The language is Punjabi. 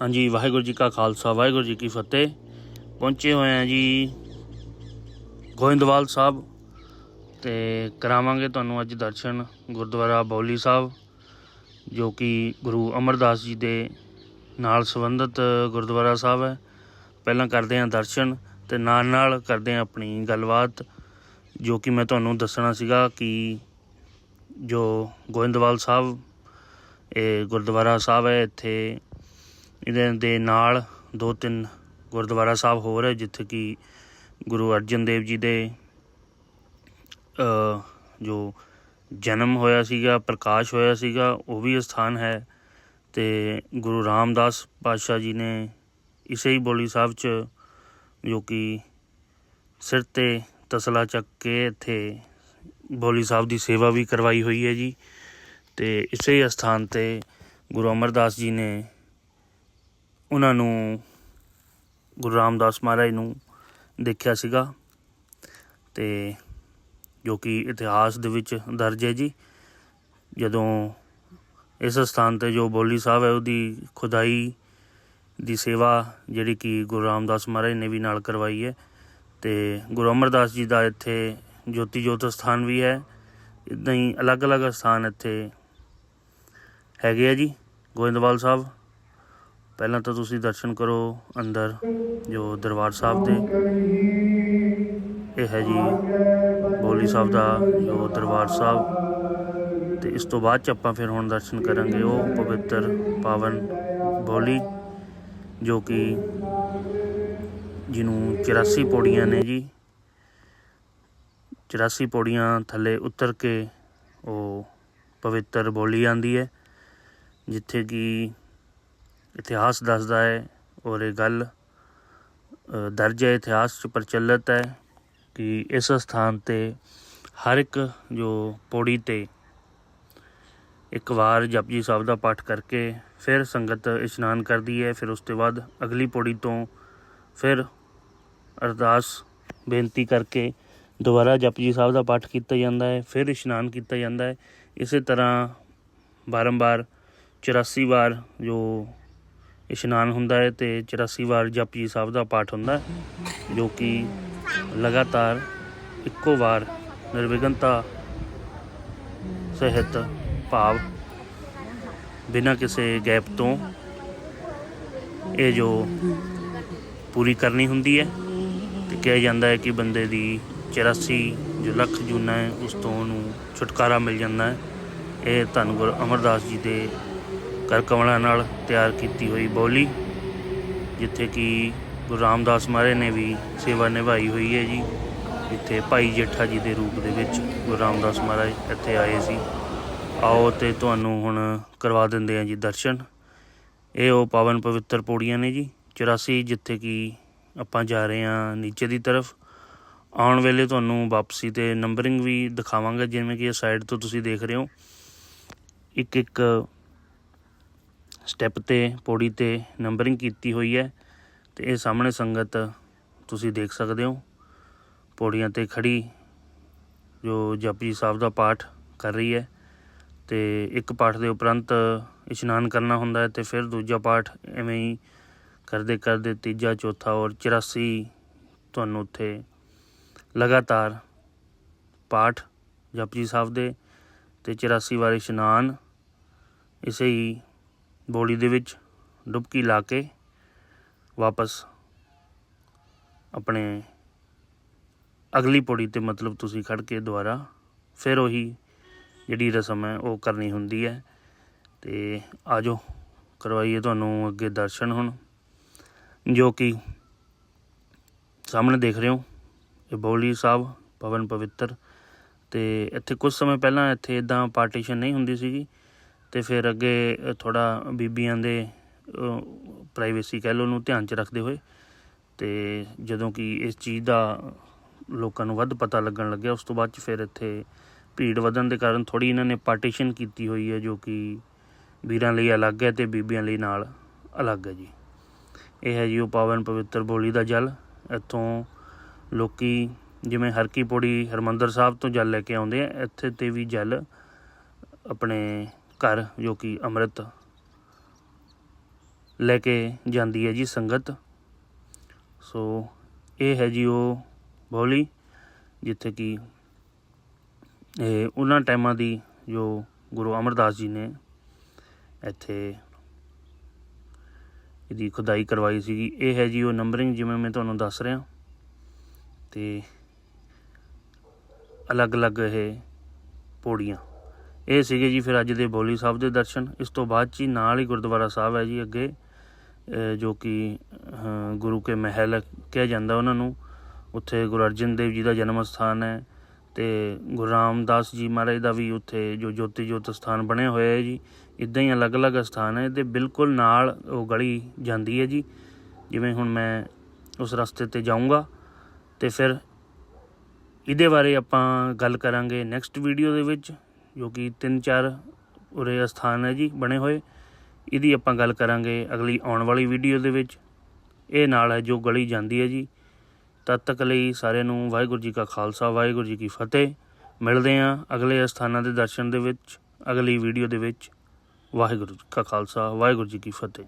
ਹਾਂਜੀ, ਵਾਹਿਗੁਰੂ ਜੀ ਕਾ ਖਾਲਸਾ, ਵਾਹਿਗੁਰੂ ਜੀ ਕੀ ਫਤਿਹ। ਪਹੁੰਚੇ ਹੋਏ ਆ ਜੀ ਗੋਇੰਦਵਾਲ ਸਾਹਿਬ ਤੇ ਕਰਾਵਾਂਗੇ ਤੁਹਾਨੂੰ ਅੱਜ ਦਰਸ਼ਨ ਗੁਰਦੁਆਰਾ ਬੌਲੀ ਸਾਹਿਬ, ਜੋ ਕਿ ਗੁਰੂ ਅਮਰਦਾਸ ਜੀ ਦੇ ਨਾਲ ਸੰਬੰਧਿਤ ਗੁਰਦੁਆਰਾ ਸਾਹਿਬ ਹੈ। ਪਹਿਲਾਂ ਕਰਦੇ ਹਾਂ ਦਰਸ਼ਨ ਤੇ ਨਾਲ ਨਾਲ ਕਰਦੇ ਹਾਂ ਆਪਣੀ ਗੱਲਬਾਤ, ਜੋ ਕਿ ਮੈਂ ਤੁਹਾਨੂੰ ਦੱਸਣਾ ਸੀਗਾ ਕਿ ਜੋ ਗੋਇੰਦਵਾਲ ਸਾਹਿਬ, ਇਹ ਗੁਰਦੁਆਰਾ ਸਾਹਿਬ ਹੈ, ਇੱਥੇ ਇਹਦੇ ਦੇ ਨਾਲ ਦੋ ਤਿੰਨ ਗੁਰਦੁਆਰਾ ਸਾਹਿਬ ਹੋਰ ਹੈ ਜਿੱਥੇ ਕਿ ਗੁਰੂ ਅਰਜਨ ਦੇਵ ਜੀ ਦੇ ਜੋ ਜਨਮ ਹੋਇਆ ਸੀਗਾ, ਪ੍ਰਕਾਸ਼ ਹੋਇਆ ਸੀਗਾ, ਉਹ ਵੀ ਸਥਾਨ ਹੈ। ਤੇ ਗੁਰੂ ਰਾਮਦਾਸ ਪਾਤਸ਼ਾਹ ਜੀ ਨੇ ਇਸੇ ਹੀ ਬੋਲੀ ਸਾਹਿਬ 'ਚ ਜੋ ਕਿ ਸਿਰ ਤੇ ਤਸਲਾ ਚੱਕ ਕੇ ਇੱਥੇ ਬੋਲੀ ਸਾਹਿਬ ਦੀ ਸੇਵਾ ਵੀ ਕਰਵਾਈ ਹੋਈ ਹੈ ਜੀ। ਤੇ ਇਸੇ ਹੀ ਸਥਾਨ ਤੇ ਗੁਰੂ ਅਮਰਦਾਸ ਜੀ ਨੇ ਉਹਨਾਂ ਨੂੰ ਗੁਰੂ ਰਾਮਦਾਸ ਮਹਾਰਾਜ ਨੂੰ ਦੇਖਿਆ ਸੀਗਾ ਤੇ ਜੋ ਕਿ ਇਤਿਹਾਸ ਦੇ ਵਿੱਚ ਦਰਜ ਹੈ ਜੀ। ਜਦੋਂ ਇਸ ਸਥਾਨ ਤੇ ਜੋ ਬੋਲੀ ਸਾਹਿਬ ਹੈ, ਉਹਦੀ ਖੁਦਾਈ ਦੀ ਸੇਵਾ ਜਿਹੜੀ ਕਿ ਗੁਰੂ ਰਾਮਦਾਸ ਮਹਾਰਾਜ ਨੇ ਵੀ ਨਾਲ ਕਰਵਾਈ ਹੈ ਤੇ ਗੁਰੂ ਅਮਰਦਾਸ ਜੀ ਦਾ ਇੱਥੇ ਜੋਤੀ ਜੋਤ ਸਥਾਨ ਵੀ ਹੈ। ਇਦਾਂ ਹੀ ਅਲੱਗ-ਅਲੱਗ ਸਥਾਨ ਇੱਥੇ ਹੈਗੇ ਆ ਜੀ, ਗੋਇੰਦਵਾਲ ਸਾਹਿਬ। ਪਹਿਲਾਂ ਤਾਂ ਤੁਸੀਂ ਦਰਸ਼ਨ ਕਰੋ ਅੰਦਰ, ਜੋ ਦਰਬਾਰ ਸਾਹਿਬ ਦੇ। ਇਹ ਹੈ ਜੀ ਬੋਲੀ ਸਾਹਿਬ ਦਾ ਜੋ ਦਰਬਾਰ ਸਾਹਿਬ। ਤੇ ਇਸ ਤੋਂ ਬਾਅਦ ਚ ਆਪਾਂ ਫਿਰ ਹੁਣ ਦਰਸ਼ਨ ਕਰਾਂਗੇ ਉਹ ਪਵਿੱਤਰ ਪਾਵਨ ਬੋਲੀ, ਜੋ ਕਿ ਜਿਹਨੂੰ 84 ਪੌੜੀਆਂ ਨੇ ਜੀ। 84 ਪੌੜੀਆਂ ਥੱਲੇ ਉਤਰ ਕੇ ਉਹ ਪਵਿੱਤਰ ਬੋਲੀ ਆਂਦੀ ਹੈ, ਜਿੱਥੇ ਕਿ ਇਤਿਹਾਸ ਦੱਸਦਾ ਹੈ ਔਰ ਇਹ ਗੱਲ ਦਰਜ ਹੈ, ਇਤਿਹਾਸ 'ਚ ਪ੍ਰਚਲਿਤ ਹੈ ਕਿ ਇਸ ਸਥਾਨ ਤੇ ਹਰ ਇੱਕ ਜੋ ਪੌੜੀ ਤੇ ਇੱਕ ਵਾਰ ਜਪਜੀ ਸਾਹਿਬ ਦਾ ਪਾਠ ਕਰਕੇ ਫਿਰ ਸੰਗਤ ਇਸ਼ਨਾਨ ਕਰਦੀ ਹੈ, ਫਿਰ ਉਸ ਤੋਂ ਬਾਅਦ ਅਗਲੀ ਪੌੜੀ ਤੋਂ ਫਿਰ ਅਰਦਾਸ ਬੇਨਤੀ ਕਰਕੇ ਦੁਬਾਰਾ ਜਪਜੀ ਸਾਹਿਬ ਦਾ ਪਾਠ ਕੀਤਾ ਜਾਂਦਾ ਹੈ, ਫਿਰ ਇਸ਼ਨਾਨ ਕੀਤਾ ਜਾਂਦਾ ਹੈ। ਇਸੇ ਤਰ੍ਹਾਂ ਬਾਰੰਬਾਰ 84 ਵਾਰ ਜੋ ਇਸ਼ਨਾਨ ਹੁੰਦਾ ਹੈ ਤੇ 84 ਵਾਰ ਜਪਜੀ ਸਾਹਿਬ ਦਾ ਪਾਠ ਹੁੰਦਾ ਹੈ, ਜੋ ਕਿ ਲਗਾਤਾਰ ਇੱਕੋ ਵਾਰ ਨਿਰਵਿਘਨਤਾ, ਸਹਿਤ, ਭਾਵ ਬਿਨਾਂ ਕਿਸੇ ਗੈਪ ਤੋਂ ਇਹ ਜੋ ਪੂਰੀ ਕਰਨੀ ਹੁੰਦੀ ਹੈ ਤੇ ਕਿਹਾ ਜਾਂਦਾ ਹੈ ਕਿ ਬੰਦੇ ਦੀ 84 ਜੋ ਲੱਖ ਜੂਨਾ ਹੈ, ਉਸ ਤੋਂ ਉਹਨੂੰ ਛੁਟਕਾਰਾ ਮਿਲ ਜਾਂਦਾ ਹੈ। ਇਹ ਧੰਨ ਗੁਰੂ ਅਮਰਦਾਸ ਜੀ ਦੇ ਕਰ ਕਮਲਾਂ ਨਾਲ ਤਿਆਰ ਕੀਤੀ ਹੋਈ ਬੋਲੀ, ਜਿੱਥੇ ਕਿ ਗੁਰੂ ਰਾਮਦਾਸ ਮਹਾਰਾਜ ਨੇ ਵੀ ਸੇਵਾ ਨਿਭਾਈ ਹੋਈ ਹੈ ਜੀ। ਜਿੱਥੇ ਭਾਈ ਜੇਠਾ ਜੀ ਦੇ ਰੂਪ ਦੇ ਵਿੱਚ ਗੁਰੂ ਰਾਮਦਾਸ ਮਹਾਰਾਜ ਇੱਥੇ ਆਏ ਸੀ। ਆਓ ਤੇ ਤੁਹਾਨੂੰ ਹੁਣ ਕਰਵਾ ਦਿੰਦੇ ਆ ਜੀ ਦਰਸ਼ਨ। ਇਹ ਉਹ ਪਾਵਨ ਪਵਿੱਤਰ ਪੌੜੀਆਂ ਨੇ ਜੀ 84 ਜਿੱਥੇ ਕਿ ਆਪਾਂ ਜਾ ਰਹੇ ਹਾਂ ਨੀਚੇ ਦੀ ਤਰਫ। ਆਉਣ ਵੇਲੇ ਤੁਹਾਨੂੰ ਵਾਪਸੀ ਤੇ ਨੰਬਰਿੰਗ ਵੀ ਦਿਖਾਵਾਂਗਾ, ਜਿਵੇਂ ਕਿ ਇਹ ਸਾਈਡ ਤੋਂ ਤੁਸੀਂ ਦੇਖ ਰਹੇ ਹੋ। ਇੱਕ ਇੱਕ ਸਟੈਪ ਤੇ, ਪੌੜੀ ਤੇ ਨੰਬਰਿੰਗ ਕੀਤੀ ਹੋਈ ਹੈ ਤੇ ਇਹ ਸਾਹਮਣੇ ਸੰਗਤ ਤੁਸੀਂ ਦੇਖ ਸਕਦੇ ਹੋ। ਪੌੜੀਆਂ ਤੇ ਖੜੀ ਜੋ ਜਪਜੀ ਸਾਹਿਬ ਦਾ ਪਾਠ ਕਰ ਰਹੀ ਹੈ ਤੇ ਇੱਕ ਪਾਠ ਦੇ ਉਪਰੰਤ ਇਸ਼ਨਾਨ ਕਰਨਾ ਹੁੰਦਾ ਹੈ ਤੇ ਫਿਰ ਦੂਜਾ ਪਾਠ ਐਵੇਂ ਹੀ ਕਰਦੇ ਕਰਦੇ ਤੀਜਾ, ਚੌਥਾ ਔਰ 84 ਤੁਹਾਨੂੰ ਉੱਥੇ ਲਗਾਤਾਰ ਪਾਠ ਜਪਜੀ ਸਾਹਿਬ ਦੇ ਤੇ 84 ਵਾਰ ਇਸ਼ਨਾਨ ਇਸੇ ਹੀ ਬੋਲੀ ਦੇ ਵਿੱਚ ਡੁਬਕੀ ਲਾ ਕੇ ਵਾਪਸ ਆਪਣੇ ਅਗਲੀ ਪੌੜੀ ਤੇ ਮਤਲਬ ਤੁਸੀਂ ਖੜ ਕੇ ਦੁਬਾਰਾ ਫਿਰ ਉਹੀ ਜਿਹੜੀ ਰਸਮ ਹੈ ਉਹ ਕਰਨੀ ਹੁੰਦੀ ਹੈ ਤੇ ਆਜੋ, ਕਰਵਾਈਏ ਤੁਹਾਨੂੰ ਅੱਗੇ ਦਰਸ਼ਨ ਹੁਣ, ਜੋ ਕਿ ਸਾਹਮਣੇ ਦੇਖ ਰਹੇ ਹੋ, ਇਹ ਬੌਲੀ ਸਾਹਿਬ ਪਵਨ ਪਵਿੱਤਰ ਤੇ ਇੱਥੇ ਕੁਝ ਸਮੇਂ ਪਹਿਲਾਂ ਇੱਥੇ ਇਦਾਂ ਪਾਰਟੀਸ਼ਨ ਨਹੀਂ ਹੁੰਦੀ ਸੀਗੀ। ਤੇ ਫਿਰ ਅੱਗੇ ਥੋੜਾ ਬੀਬੀਆਂ ਦੇ ਪ੍ਰਾਈਵੇਸੀ ਕਹਿ ਲਓ ਨੂੰ ਧਿਆਨ 'ਚ ਰੱਖਦੇ ਹੋਏ ਤੇ ਜਦੋਂ ਕਿ ਇਸ ਚੀਜ਼ ਦਾ ਲੋਕਾਂ ਨੂੰ ਵੱਧ ਪਤਾ ਲੱਗਣ ਲੱਗਿਆ, ਉਸ ਤੋਂ ਬਾਅਦ ਚ ਫਿਰ ਇੱਥੇ ਭੀੜ ਵਧਣ ਦੇ ਕਾਰਨ ਥੋੜੀ ਇਹਨਾਂ ਨੇ ਪਾਰਟੀਸ਼ਨ ਕੀਤੀ ਹੋਈ ਹੈ, ਜੋ ਕਿ ਵੀਰਾਂ ਲਈ ਅਲੱਗ ਹੈ ਤੇ ਬੀਬੀਆਂ ਲਈ ਨਾਲ ਅਲੱਗ ਹੈ ਜੀ। ਇਹ ਹੈ ਜੀ ਉਹ ਪਾਵਨ ਪਵਿੱਤਰ ਬੋਲੀ ਦਾ ਜਲ। ਇੱਥੋਂ ਲੋਕੀ ਜਿਵੇਂ ਹਰਕੀ ਪੌੜੀ ਹਰਮੰਦਰ ਸਾਹਿਬ ਤੋਂ ਜਲ ਲੈ ਕੇ ਆਉਂਦੇ ਆ, ਇੱਥੇ ਤੇ ਵੀ ਜਲ ਆਪਣੇ ਘਰ ਜੋ ਕਿ ਅੰਮ੍ਰਿਤ ਲੈ ਕੇ ਜਾਂਦੀ ਹੈ ਜੀ ਸੰਗਤ। ਸੋ ਇਹ ਹੈ ਜੀ ਉਹ ਬੋਲੀ ਜਿੱਥੇ ਕਿ ਇਹ ਉਹਨਾਂ ਟਾਈਮਾਂ ਦੀ ਜੋ ਗੁਰੂ ਅਮਰਦਾਸ ਜੀ ਨੇ ਇੱਥੇ ਇਹਦੀ ਖੁਦਾਈ ਕਰਵਾਈ ਸੀਗੀ। ਇਹ ਹੈ ਜੀ ਉਹ ਨੰਬਰਿੰਗ ਜਿਵੇਂ ਮੈਂ ਤੁਹਾਨੂੰ ਦੱਸ ਰਿਹਾ। ਤੇ ਅਲੱਗ-ਅਲੱਗ ਇਹ ਪੌੜੀਆਂ। ਇਹ ਸੀਗੇ ਜੀ ਫਿਰ ਅੱਜ ਦੇ ਬੋਲੀ ਸਾਹਿਬ ਦੇ ਦਰਸ਼ਨ। ਇਸ ਤੋਂ ਬਾਅਦ ਜੀ ਨਾਲ ਹੀ ਗੁਰਦੁਆਰਾ ਸਾਹਿਬ ਹੈ ਜੀ ਅੱਗੇ ਜੋ ਕਿ ਗੁਰੂ ਕੇ ਮਹਿਲ ਕਿਹਾ ਜਾਂਦਾ ਉਹਨਾਂ ਨੂੰ। ਉੱਥੇ ਗੁਰੂ ਅਰਜਨ ਦੇਵ ਜੀ ਦਾ ਜਨਮ ਸਥਾਨ ਹੈ ਤੇ ਗੁਰੂ ਰਾਮਦਾਸ ਜੀ ਮਹਾਰਾਜ ਦਾ ਵੀ ਉੱਥੇ ਜੋ ਜੋਤੀ ਜੋਤ ਸਥਾਨ ਬਣਿਆ ਹੋਇਆ ਹੈ ਜੀ। ਇਦਾਂ ਹੀ ਅਲੱਗ-ਅਲੱਗ ਸਥਾਨ ਹੈ ਤੇ ਬਿਲਕੁਲ ਨਾਲ ਉਹ ਗਲੀ ਜਾਂਦੀ ਹੈ ਜੀ। ਜਿਵੇਂ ਹੁਣ ਮੈਂ ਉਸ ਰਸਤੇ ਤੇ ਜਾਊਂਗਾ ਤੇ ਫਿਰ ਇਹਦੇ ਬਾਰੇ ਆਪਾਂ ਗੱਲ ਕਰਾਂਗੇ ਨੈਕਸਟ ਵੀਡੀਓ ਦੇ ਵਿੱਚ। ਜੋ ਕਿ ਤਿੰਨ ਚਾਰ ਉਰੇ ਸਥਾਨ ਹੈ ਜੀ, ਬਣੇ ਹੋਏ। ਇਹਦੀ ਆਪਾਂ ਗੱਲ ਕਰਾਂਗੇ ਅਗਲੀ ਆਉਣ ਵਾਲੀ ਵੀਡੀਓ ਦੇ ਵਿੱਚ। ਇਹ ਨਾਲ ਹੈ ਜੋ ਗਲੀ ਜਾਂਦੀ ਹੈ ਜੀ। ਤਦ ਤੱਕ ਲਈ ਸਾਰਿਆਂ ਨੂੰ ਵਾਹਿਗੁਰੂ ਜੀ ਕਾ ਖਾਲਸਾ, ਵਾਹਿਗੁਰੂ ਜੀ ਕੀ ਫਤਿਹ। ਮਿਲਦੇ ਹਾਂ ਅਗਲੇ ਸਥਾਨਾਂ ਦੇ ਦਰਸ਼ਨ ਦੇ ਵਿੱਚ, ਅਗਲੀ ਵੀਡੀਓ ਦੇ ਵਿੱਚ। ਵਾਹਿਗੁਰੂ ਜੀ ਕਾ ਖਾਲਸਾ, ਵਾਹਿਗੁਰੂ ਜੀ ਕੀ ਫਤਿਹ।